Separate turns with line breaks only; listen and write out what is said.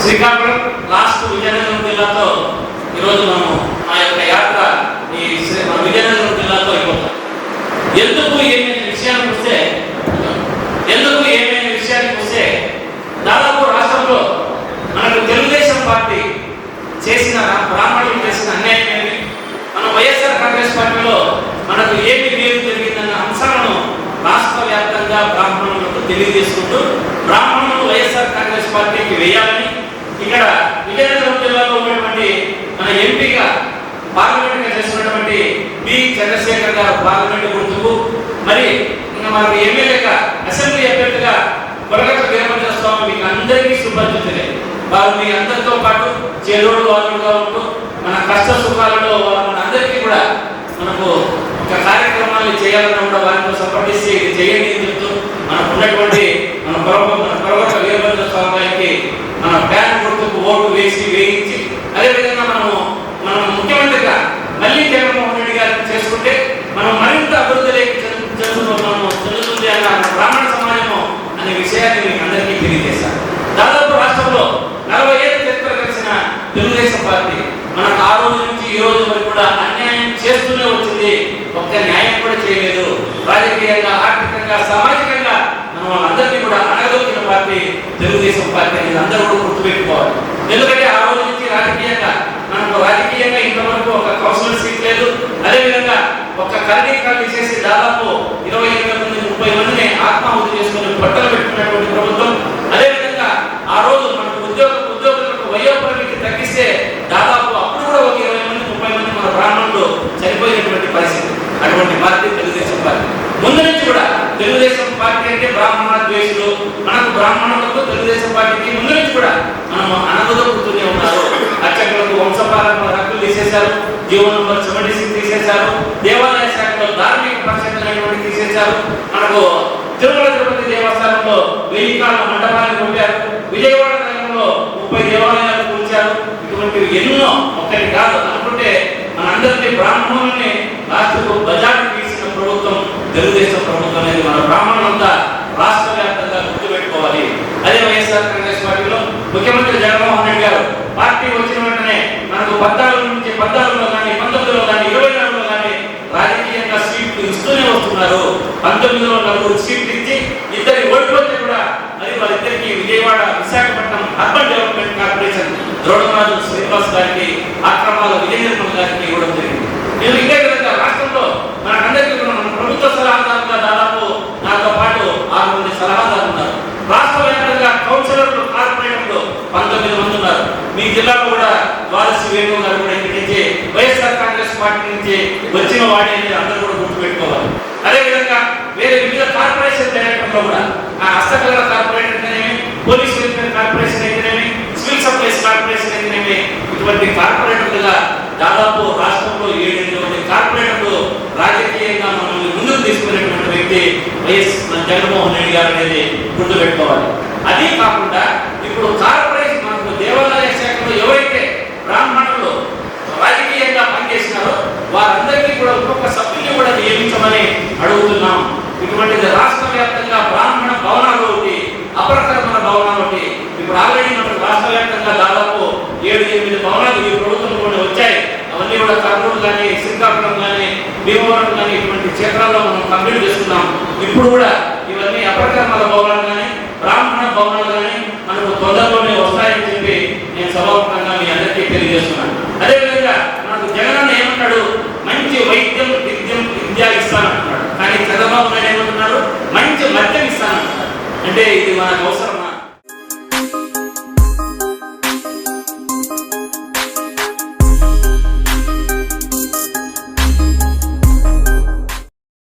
Srikakulam last Vizianagaram జిల్లాతో ఈరోజు మనము మా యొక్క యాత్ర ఈ విజయనగరం జిల్లాతో అయిపోతాం ఎందుకు ఏమైనా విషయానికి వస్తే ఎందుకు ఏమైనా విషయానికి వస్తే దాదాపు రాష్ట్రంలో మనకు తెలుగుదేశం పార్టీ చేసిన బ్రాహ్మణులు చేసిన అన్యాయం ఏమి మన వైఎస్ఆర్ కాంగ్రెస్ పార్టీలో మనకు ఏమి మేలు జరిగిందన్న అంశాలను రాష్ట్ర వ్యాప్తంగా బ్రాహ్మణులకు తెలియజేసుకుంటూ బ్రాహ్మణులు వైఎస్ఆర్ కాంగ్రెస్ పార్టీకి వేయాలని ఇక్కడ విజయనగరం జిల్లాలో ఉన్నటువంటి మన ఎంపీగా పార్లమెంట్ చేసినటువంటి బి చంద్రశేఖర్ గారు పార్లమెంట్ గుర్తుకు మరి ఇంకా మనకు ఎమ్మెల్యేగా అసెంబ్లీ అభ్యర్థిగా కొరగట్ల వీరభద్ర స్వామి మీకు అందరికీ సుపరిచితులే వారు మీ అందరితో పాటు చేదోడు వాదుడుగా ఉంటూ మన కష్ట సుఖాలలో వారు మన అందరికీ కూడా మనకు ఒక కార్యక్రమాలు చేయాలని కూడా వారితో సపోర్టిస్తే ఇది చేయండి అని చెప్తూ మనకు ఉన్నటువంటి మన కొరవ మన కొరగట్ల వీరభద్ర స్వామికి మన బ్యాన్ గుర్తుకు ఓటు వేసి వేయించి అదేవిధంగా మనము మనం ముఖ్యమంత్రిగా మళ్ళీ జగన్మోహన్ రెడ్డి గారిని చేసుకుంటే మనం మరింత అభివృద్ధిలోకి చెందు- చెందుతున్నాము చెందుతుంది అన్న మన బ్రాహ్మణ సమాజము అనే విషయాన్ని మీకు అందరికీ తెలియజేశాను దాదాపు రాష్ట్రంలో నలభై ఏళ్ళు చరిత్ర కలిసిన తెలుగుదేశం పార్టీ మనకు ఆ రోజు నుంచి ఈ రోజు వరకు కూడా అన్యాయం చేస్తూనే వచ్చింది. ఒక్క న్యాయం కూడా చేయలేదు. రాజకీయంగా ఆర్థికంగా సామాజికంగా మనం అందరినీ కూడా అణగదొక్కిన పార్టీ తెలుగుదేశం పార్టీ అనేది అందరూ కూడా గుర్తుపెట్టుకోవాలి. ఎందుకంటే ఆ రోజు నుంచి రాజకీయంగా మనకు రాజకీయంగా ఇంతవరకు ఒక కౌన్సిలర్ సీట్ లేదు. అదేవిధంగా ఒక కర్ణీ కర్ణీ చేసి దాదాపు ఇరవై ఎనిమిది మంది ముప్పై మందిని ఆత్మాహుతి చేసుకుని బట్టలు పెట్టుకున్నటువంటి ప్రభుత్వం అదేవిధంగా ఆ రోజు మనకు ఉద్యోగ ఉద్యోగులకు వయోపరిమితి తగ్గిస్తే దాదాపు అప్పుడు కూడా ఒక ఇరవై మంది ముప్పై మంది మన బ్రాహ్మణులు చనిపోయినటువంటి పరిస్థితి అటువంటి పార్టీ తెలుగుదేశం పార్టీ ముందు నుంచి కూడా తెలుగుదేశం పార్టీ అంటే బ్రాహ్మణ ద్వేషులు. మనకు బ్రాహ్మణులకు తెలుగుదేశం పార్టీకి ముందు నుంచి కూడా మనం అనగదొక్కుతూనే ఉన్నారు. అర్చకులకు వంశపారంపర హక్కులు తీసేశారు. జీవో నంబర్ సెవెంటీ సిక్స్ తీసేశారు. దేవాలయ శాఖలో ధార్మిక పరిషత్తులు అనేటువంటి తీసేశారు. మనకు తిరుమల తిరుపతి దేవస్థానంలో వెయ్యి కాళ్ళ మండపాన్ని పంపారు విజయవాడ నగరంలో ముప్పై దేవాలయాలు కూల్చారు. ఇటువంటివి ఎన్నో ఒక్కటి కాదు. అనుకుంటే మనందరినీ బ్రాహ్మణుల్ని రాష్ట్రకు బజార్ తీసిన ప్రభుత్వం తెలుగుదేశం ప్రభుత్వం అనేది మన బ్రాహ్మణులంతా రాష్ట్ర వ్యాప్తంగా గుర్తుపెట్టుకోవాలి. అదే వైఎస్ఆర్ కాంగ్రెస్ పార్టీలో ముఖ్యమంత్రి జగన్మోహన్ రెడ్డి గారు పార్టీ వచ్చిన వెంటనే మనకు పద్నాలుగు నుంచి పద్నాలుగులో కానీ పంతొమ్మిదిలో కానీ ఇరవై నాలుగులో కానీ రాజకీయంగా సీట్లు ఇస్తూనే వస్తున్నారు. పంతొమ్మిదిలో నలుగురు సీట్లు ఇచ్చి ఇద్దరి ఓడిపోతే కూడా మరి వాళ్ళిద్దరికి Vijayawada Visakhapatnam urban development corporation Dronamraju Srinivas గారికి అక్రమాల విజయనిర్మల్ గారికి ఇవ్వడం జరిగింది. నేను ఇదే విధంగా రాష్ట్రంలో మనకందరికీ కూడా మన ప్రభుత్వ సలహాదారుగా దాదాపు నాతో పాటు ఆరు మంది సలహాదారులు ఉన్నారు రాష్ట్ర వ్యాప్తంగా కౌన్సిలర్లు కార్పొరేటర్లు పంతొమ్మిది మంది ఉన్నారు మీ జిల్లాలో కూడా ద్వారసి వేణు గారు కూడా ఇక్కడి నుంచి వైఎస్ఆర్ కాంగ్రెస్ పార్టీ నుంచి వచ్చిన వాడి అందరూ కూడా గుర్తుపెట్టుకోవాలి. అదేవిధంగా వేరే వివిధ కార్పొరేషన్ డైరెక్టర్లో కూడా ఆ హస్తకళ కార్పొరేటర్ అయితేనేమి పోలీస్ వెల్ఫేర్ కార్పొరేషన్ అయితేనేమి సివిల్ సప్లైస్ కార్పొరేషన్ అయితేనేమి ఇటువంటి కార్పొరేటర్లుగా దాదాపు రాష్ట్రంలో ఏడెనిమిది కార్పొరేటర్లు రాజకీయంగా మనల్ని ముందుకు తీసుకునేటువంటి వ్యక్తి వైఎస్ జగన్మోహన్ రెడ్డి గారు అనేది గుర్తుపెట్టుకోవాలి. అదే కాకుండా ఇప్పుడు కార్పొరేట్ మనకు దేవాలయ శాఖలో ఎవరైతే బ్రాహ్మణులు రాజకీయంగా పనిచేసినారో వారందరికీ కూడా ఒక్కొక్క సభ్యుని కూడా నియమించమని అడుగుతున్నాం ఇటువంటిది రాష్ట్ర వ్యాప్తంగా బ్రాహ్మణ భవనాలు ఒకటి అప్రకర్మణ భవనాలు ఒకటి. ఇప్పుడు ఆల్రెడీ మనకు రాష్ట్ర వ్యాప్తంగా దాదాపు ఏడు ఎనిమిది భవనాలు ఈ కొన్ని వచ్చాయి. అవన్నీ కూడా కర్నూలు కానీ శ్రీకాకుళం కానీ భీమవరం కానీ ఇటువంటి క్షేత్రాల్లో మనం కంప్లీట్ చేస్తున్నాం ఇప్పుడు కూడా